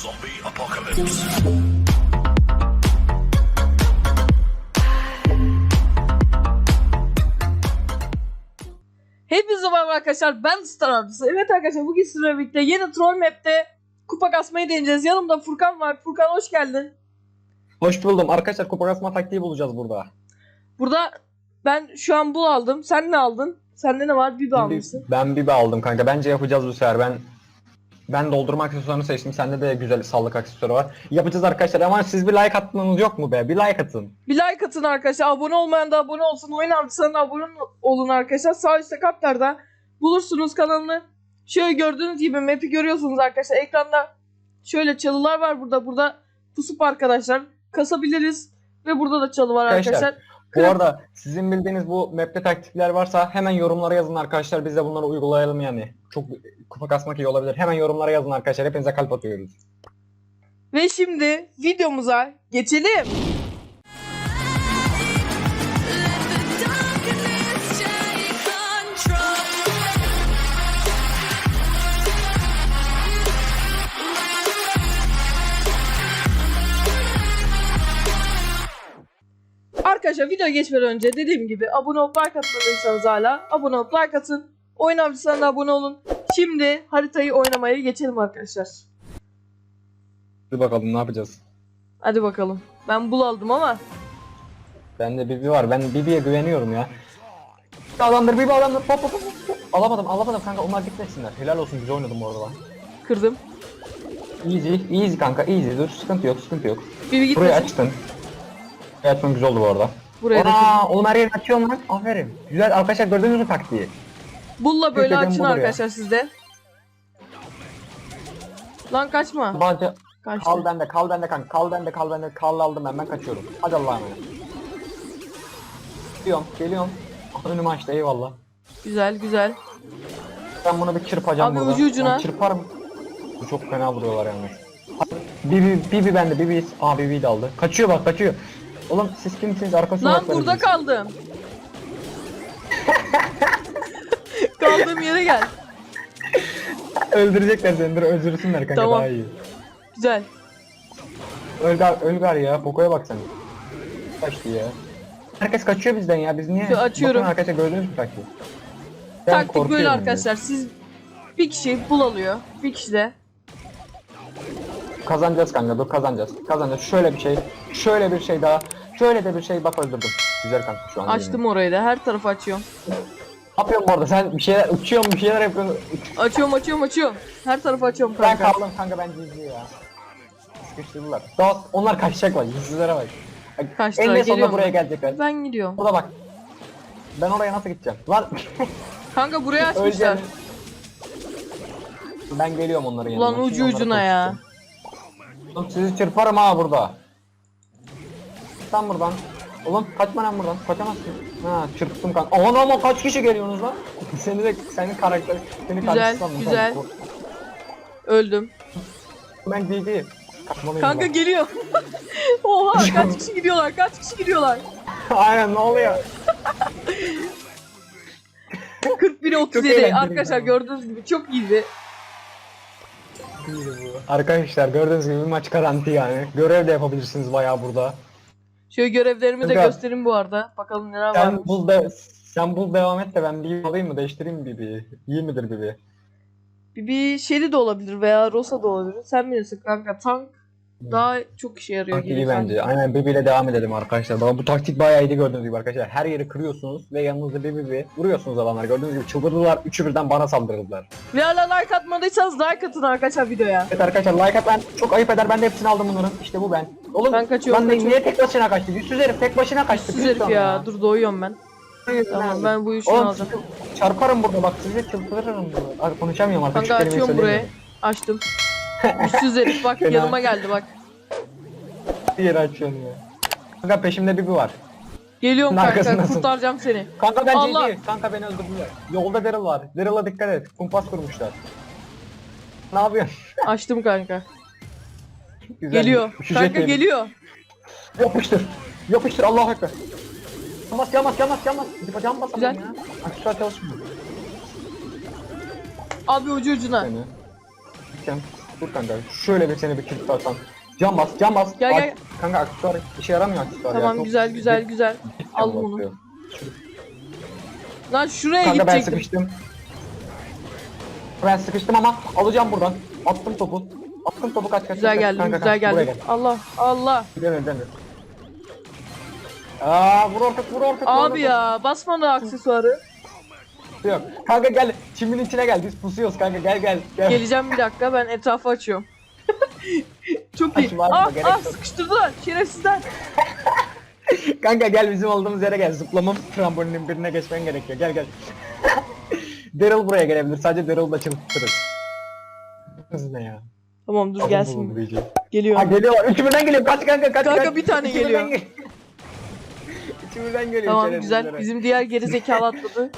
Zombie apocalypse. Hepinize merhaba arkadaşlar ben Star Avcısı. Evet arkadaşlar bugün sizlerle birlikte yeni Troll Map'te kupa kasmayı deneyeceğiz. Yanımda Furkan var. Furkan hoş geldin. Hoş buldum. Arkadaşlar kupa kasma taktiği bulacağız burada. Burada ben şu an bul aldım. Sen ne aldın? Sende ne var? Bibi almışsın. Ben bir aldım kanka. Bence yapacağız bu sefer. Ben ben doldurma aksesuarını seçtim. Sende de güzel sağlık aksesuarı var. Yapacağız arkadaşlar ama siz bir like atmanız yok mu be? Bir like atın. Bir like atın arkadaşlar. Abone olmayan da abone olsun. Oyun avcısına abone olun arkadaşlar. Sağ üstte kartlarda bulursunuz kanalını. Şöyle gördüğünüz gibi map'i görüyorsunuz arkadaşlar. Ekranda şöyle çalılar var burada. Burada pusup arkadaşlar kasabiliriz. Ve burada da çalı var Arkadaşlar, arkadaşlar. Bu arada sizin bildiğiniz bu map'te taktikler varsa hemen yorumlara yazın arkadaşlar. Biz de bunları uygulayalım yani. Çok kupa kasmak iyi olabilir. Hemen yorumlara yazın arkadaşlar. Hepinize kalp atıyoruz. Ve şimdi videomuza geçelim. Arkadaşlar video geçmeden önce dediğim gibi abone olup like atmadıysanız hala abone olup like atın. Oyun avcısına da abone olun. Şimdi haritayı oynamaya geçelim arkadaşlar. Hadi bakalım ne yapacağız. Hadi bakalım. Ben bul aldım ama Bende Bibi var. Ben Bibi'ye güveniyorum ya. Adamdır, Bibi adamdır. Hop hop hop. Alamadım, alamadım kanka. Onlar gitmesinler. Helal olsun. Güzel oynadım bu arada lan. kırdım. Easy, easy kanka, easy. Dur, sıkıntı yok, sıkıntı yok. Burayı gitmesin. açtın. Açman güzel oldu bu arada. Buraya da. Aa, oğlum her yeri açıyorsun lan. Aferin. Güzel arkadaşlar gördünüz mü taktiği? Bulla böyle Köşeden açın bulur ya. arkadaşlar sizde. Lan kaçma. Bence Kaçtı. kal bende, kal bende kanka. Kal bende, kal bende. Kal aldım ben, ben kaçıyorum. Hadi Allah'a emanet. Geliyorum, geliyorum. Önümü açtı eyvallah. Güzel güzel. Ben bunu bir çırpacağım Abi burada. ucu ucuna. Ben çırparım. Bu çok fena vuruyorlar yalnız. Bibi, Bibi bende, Bibi. Aa Bibi'yi de aldı. Kaçıyor bak, kaçıyor. Oğlum siz kimsiniz? Arka Lan burada biz. kaldım. Kaldığım yere gel. Öldürecekler seni, dur öldürsünler kanka Tamam. daha iyi. Güzel. Ölgar, Ölgar ya, Poco'ya bak sen. Kaçtı ya. Herkes kaçıyor bizden ya, biz niye? Şu açıyorum. Bakın arkadaşlar gördünüz mü taktiği? Ben Taktik böyle korkuyorum arkadaşlar. Siz bir kişi bul alıyor. Bir kişi de. ya. Kazanacağız kanka, dur kazanacağız. Kazanacağız. Şöyle bir şey, şöyle bir şey daha, şöyle de bir şey bak öldürdüm. Güzel kanka şu an. Açtım orayı da. Her tarafı açıyorum. Ne yapıyorsun bu arada? Sen bir şeyler uçuyorsun, bir şeyler yapıyorsun. Uç- Açıyorum açıyorum açıyorum. Her tarafı açıyorum Ben kanka. kaldım kanka ben GG ya. Sıkıştırdılar. Daha onlar kaçacak bak, yüzsüzlere bak. Kaçtılar, En sonunda geliyorum buraya ben. gelecekler. Ben gidiyorum. Burada bak. Ben oraya nasıl gideceğim? Lan Kanka buraya açmışlar. öleceğim. Ben geliyorum onların yanına. Ulan Şimdi ucu onları ucuna ya. Oğlum sizi çırparım ha burada. Tam buradan. Oğlum kaçma lan buradan. Kaçamazsın. Ha çırptım kanka. Aman aman kaç kişi geliyorsunuz lan? Seni de senin karakter seni Güzel, karşısına güzel. Öldüm. Ben GG. Kaçmalıyım Kanka ben. geliyor. Oha kaç kişi gidiyorlar? Kaç kişi gidiyorlar? Aynen ne oluyor? 41 Çok 37 eğlenceli arkadaşlar ya. gördüğünüz gibi çok iyiydi. Arkadaşlar gördüğünüz gibi maç garanti yani. Görev de yapabilirsiniz bayağı burada. Şöyle görevlerimi de Kanka. göstereyim bu arada. Bakalım neler var. Sen bul de sen bul devam et de ben bir alayım mı değiştireyim mi bir İyi midir bir Bir, bir Shelly de olabilir veya Rosa da olabilir. Sen bilirsin kanka. Tank daha çok işe yarıyor. Taktik iyi bence. sanki. Aynen Bibi ile devam edelim arkadaşlar. Bak, bu taktik bayağı iyiydi gördüğünüz gibi arkadaşlar. Her yeri kırıyorsunuz ve yanınızda bir Bibi vuruyorsunuz adamlar. Gördüğünüz gibi çıldırdılar. Üçü birden bana saldırdılar. Ve hala like atmadıysanız like atın arkadaşlar videoya. Evet arkadaşlar like at ben çok ayıp eder. Ben de hepsini aldım bunların. İşte bu ben. Oğlum Ben kaçıyorum, lan kaçıyorum. niye tek başına kaçtı? Yüzsüz herif tek başına kaçtı. Pis herif ya. Dur doyuyorum ben. Tamam ben bu işi Oğlum alacağım. çarparım burada bak sizi çıldırırım burada. Konuşamıyorum artık. Kanka açıyorum söyleyemiyorum. Açtım. Üstsüz herif bak Fena. yanıma geldi bak. Bir yere açıyorum ya. Kanka peşimde Bibi var. Geliyorum kanka arkasındasın. kurtaracağım seni. Kanka ben Allah. GG. Kanka beni öldürdüler. Yolda Daryl var. Daryl'a dikkat et. Kumpas kurmuşlar. Ne yapıyorsun? Açtım kanka. Güzel. Geliyor. Üşüyecek Kanka miyim? geliyor. Yapıştır. Yapıştır Allahu Ekber. Yanmaz yanmaz yanmaz yanmaz. Can basamam Güzel. ya. Aksesuar çalışmıyor. Abi ucu ucuna. Seni. Gideceğim. Dur kanka şöyle bir seni bir kill tutarsan. Can bas can bas. Gel, Ak- gel. Kanka aksesuar işe yaramıyor aksesuar ya. Tamam Çok güzel güzel güzel. can Al bunu. basıyor. Lan şuraya Kanka ben gidecektim. sıkıştım. Ben sıkıştım ama alacağım buradan. Attım topu. Attım topu kaç kaç. Güzel kaç, geldim kanka, güzel kaç, buraya geldim. gel. Allah Allah. Deme deme. Aa vur ortak vur ortak. vur Abi ya basma da aksesuarı. Yok. Kanka gel çiminin içine gel biz pusuyoruz kanka gel gel. gel. Geleceğim bir dakika ben etrafı açıyorum. Çok iyi. Açma, Ah ah yok. sıkıştırdılar şerefsizler. Kanka gel bizim olduğumuz yere gel. Zıplama trambolinin birine geçmen gerekiyor. Gel gel. Daryl buraya gelebilir. Sadece Daryl'la çıldırtırız. Kız ne ya? Tamam dur Adam gelsin. diyecek. Ha Geliyor. geliyorlar. Üçü birden geliyor. Kaç kanka kaç Kanka kaç. bir tane geliyor. birden gel- Üçü birden geliyor. Tamam güzel. Bizim diğer geri zekalı atladı.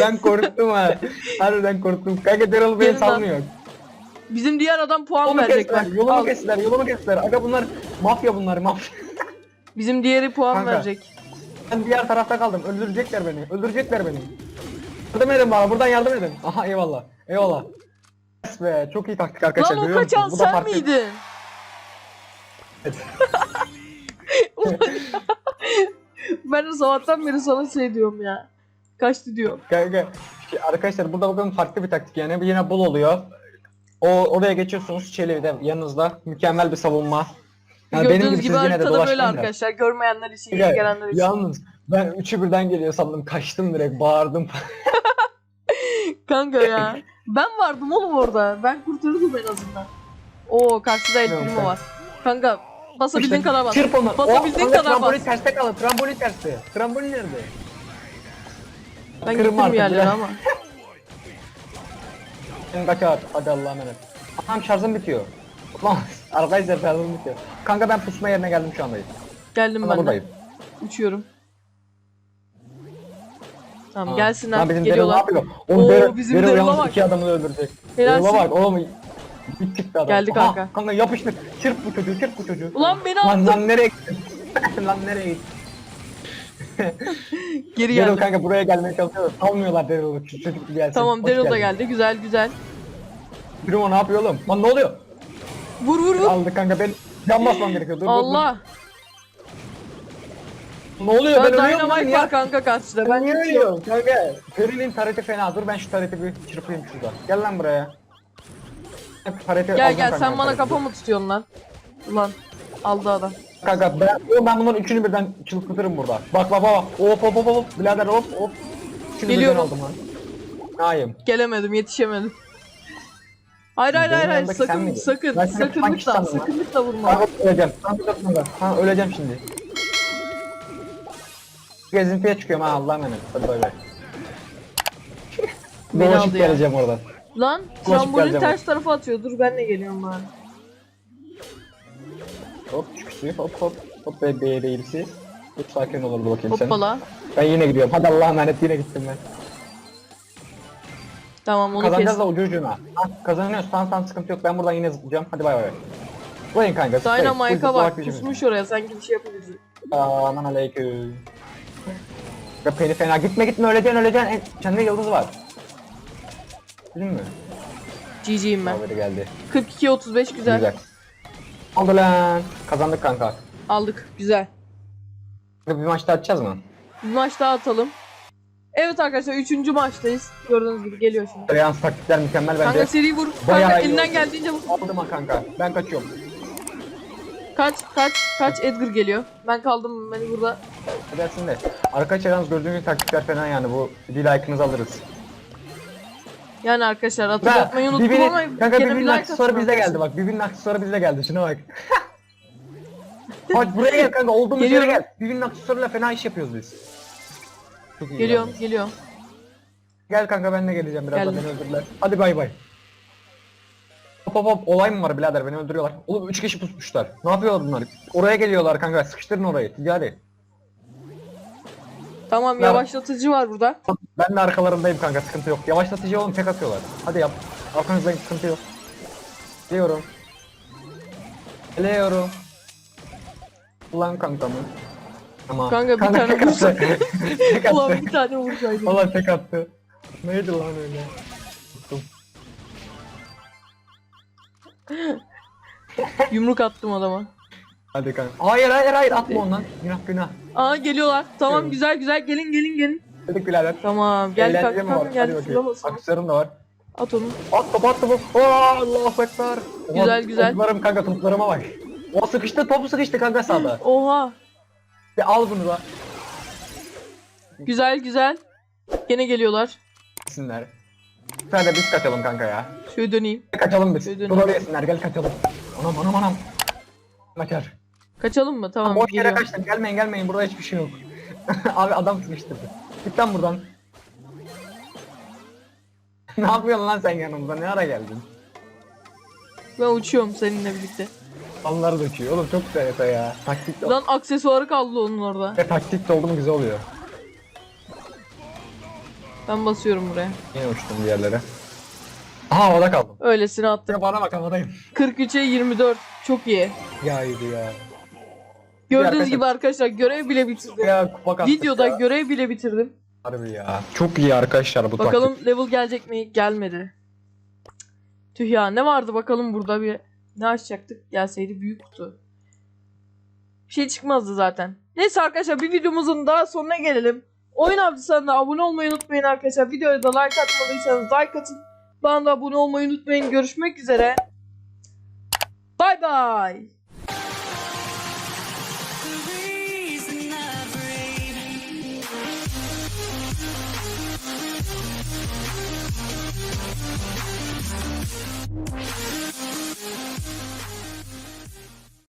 Ben korktum ha. Harbiden korktum. Kanka Daryl beni salmıyor. Bizim diğer adam puan Yolumu verecek kestiler. bak. Yolumu Al. kestiler. Yolumu kestiler. Aga bunlar mafya bunlar mafya. Bizim diğeri puan Kanka. verecek. Ben diğer tarafta kaldım. Öldürecekler beni. Öldürecekler beni. Yardım edin bana. Buradan yardım edin. Aha eyvallah. Eyvallah. Yes be. Çok iyi taktik arkadaşlar. Lan o görüyor kaçan musunuz? Bu da sen farklı- miydin? Evet. Ulan ya. ben de sabahtan beri sana şey diyorum ya. Kaçtı diyorum. Kanka, şey, arkadaşlar burada bakın farklı bir taktik yani yine bol oluyor. O oraya geçiyorsunuz Çelebi de yanınızda mükemmel bir savunma. Yani benim gibi gibi haritada böyle arkadaşlar. Görmeyenler için, Ya, iyi gelenler için. Yalnız ben üçü birden geliyor sandım kaçtım direkt bağırdım. Kanka ya. Ben vardım oğlum orada. Ben kurtarırdım en azından. Oo karşıda el primo var. Kanka basabildiğin kadar bas. Çırp onu. Basabildiğin kadar Trambolin bas. terste kaldı. Trambolin terste. Trambolin nerede? Ben Kırma gittim artık, yerlere ama. Sen kaçar. Hadi Allah'a emanet. Tamam şarjım bitiyor. Lan arkadaşlar şarjım bitiyor. Kanka ben pusma yerine geldim şu andayım. Geldim Ama ben de. buradayım. Uçuyorum. Tamam gelsinler. Lan bizim Daryl ne Geliyorlar. yapıyor? Oo, Oğlum Daryl, bizim Daryl Daryl'a yalnız bak. iki adamı da öldürecek. Daryl'a bak oğlum. Bir çıktı adam. Geldi Aha, kanka. kanka yapıştır. Çırp bu çocuğu, çırp bu çocuğu. Ulan beni Lan attın. lan nereye gittin? lan nereye gittin? Geri Daryl geldi. kanka buraya gelmeye çalışıyor da salmıyorlar Daryl'ı. Şu çocuk bir gelsin. Tamam Hoş Daryl da geldin. geldi. Güzel güzel. Primo ne yapıyor oğlum? Lan ne oluyor? Vur vur vur. Aldı kanka ben can basmam gerekiyor. Dur, dur, dur. Allah. Ne oluyor? Ben Ben ölüyorum lan Dynamite ya. kanka karşıda. Ben Ben niye ölüyorum kanka? Peri'nin tareti fena. Dur ben şu tareti bir çırpayım şurada. Gel lan buraya. Tareti Gel alacağım gel kanka, sen bana tareti. kafa mı tutuyorsun lan? Ulan aldı adam. Kanka ben, ben bunların üçünü birden çılpıtırım burada. Bak bak bak. Hop hop hop hop. Birader hop hop. Üçünü Geliyorum. birden aldım lan. Nayım. Gelemedim yetişemedim. Hayır hayır hayır, hayır. sen sakın miydin? sakın Ben sakınlıkla sakınlıkla vurma. Kanka öleceğim. Ha öleceğim şimdi. Gezintiye çıkıyorum ha Allah'a emanet. Hadi bay bay. Beni aldı geleceğim oradan. Lan trambolin ters tarafa atıyor. Dur ben de geliyorum bari. Hop çıkışı hop hop. Hop be be değilsi. Dur sakin olurdu bakayım sen. Hoppala. Ben yine gidiyorum. Hadi Allah'a emanet yine gittim ben. Tamam onu Kazanacağız kes. da ucu ucuna. Ha, kazanıyoruz. Tamam tamam sıkıntı yok. Ben buradan yine zıplayacağım. Hadi bay bay. Zıplayın kanka. Bu Dynamite'a bak pusmuş oraya sanki bir şey yapabilirsin. Aman aleyküm. Ve peni fena. Gitme gitme öleceksin öleceksin. En- Sende yıldız var. Bildin mi? GG'yim ben. Haberi geldi. 42-35 güzel. Güzel. Oldu lan. Kazandık kanka. Aldık güzel. Bir maç daha atacağız mı? Bir maç daha atalım. Evet arkadaşlar 3. maçtayız. Gördüğünüz gibi geliyor şimdi. Reyans taktikler mükemmel bence. Kanka seri vur. Bayağı Kanka iyi elinden oldu. geldiğince vur. Aldım ha kanka. Ben kaçıyorum. Kaç kaç kaç Edgar geliyor. Ben kaldım beni burada. Edersin de. Arkadaşlar yalnız gördüğünüz taktikler fena yani. Bu bir like'ınızı alırız. Yani arkadaşlar hatırlatmayı unuttum Bibi'nin- ama Kanka gene bir Bibi'nin like aksesuarı bizde geldi bak. Bibi'nin aksesuarı bizde geldi. Şuna bak. bak buraya gel kanka. Olduğumuz yere Geliyorum. gel. Bibi'nin aksesuarıyla fena iş yapıyoruz biz. Çok iyi Geliyorum yalnız. geliyorum. Gel kanka ben de geleceğim birazdan Geldim. beni öldürürler. Hadi bay bay. Hop hop hop olay mı var birader beni öldürüyorlar. Oğlum 3 kişi pusmuşlar. Ne yapıyorlar bunlar? Oraya geliyorlar kanka sıkıştırın orayı. Ticari. Tamam Ver. yavaşlatıcı var burada. Ben de arkalarındayım kanka sıkıntı yok. Yavaşlatıcı oğlum tek atıyorlar. Hadi yap. Arkanızdayım sıkıntı yok. Geliyorum. Geliyorum. Ulan kanka mı? Tamam. Kanka bir tane attı. tek attı. Ulan bir tane vursaydım. Valla tek attı. Neydi lan öyle? Unuttum. Yumruk attım adama. Hadi kanka. Hayır hayır hayır atma ondan. Günah günah. Aa geliyorlar. Tamam güzel güzel gelin gelin gelin. Dedik birader. Tamam gel mi kanka var? gel. Hadi Şurada bakayım. Aksesuarım da var. At onu. At topu at topu. Oo, Allahu Ekber. Güzel, güzel. Toplarım kanka toplarıma bak. O sıkıştı topu sıkıştı kanka sağda. Oha. Bir al bunu da. Güzel güzel. Gene geliyorlar. Yesinler. Sen de biz kaçalım kanka ya. Şöyle döneyim. Kaçalım biz. Dönün. oraya yesinler gel kaçalım. Anam anam anam. Kaçar. Kaçalım mı? Tamam Boş yere geliyorum. kaçtın gelmeyin gelmeyin burada hiçbir şey yok. Abi adam sıkıştırdı. Git lan buradan. ne yapıyorsun lan sen yanımda ne ara geldin? Ben uçuyorum seninle birlikte. Fanları döküyor oğlum çok güzel yata ya. Taktik de, Lan aksesuarı kaldı onun orada. ve taktik de oldu mu güzel oluyor. Ben basıyorum buraya. Yine uçtum bir yerlere. Aha havada kaldım. Öylesine attım. Ya bana bak havadayım. 43'e 24. Çok iyi. Ya iyiydi ya. Gördüğünüz arkadaşlar- gibi arkadaşlar görev bile bitirdim. Ya kupa kastık Videoda ya. görev bile bitirdim. Harbi ya. Çok iyi arkadaşlar bu Bakalım level gelecek mi? Gelmedi. Tüh ya ne vardı bakalım burada bir ne açacaktık? Gelseydi büyük kutu. Bir şey çıkmazdı zaten. Neyse arkadaşlar bir videomuzun daha sonuna gelelim. Oyun avcısına abone olmayı unutmayın arkadaşlar. Videoya da like atmadıysanız like atın. Bana da abone olmayı unutmayın. Görüşmek üzere. Bay bay.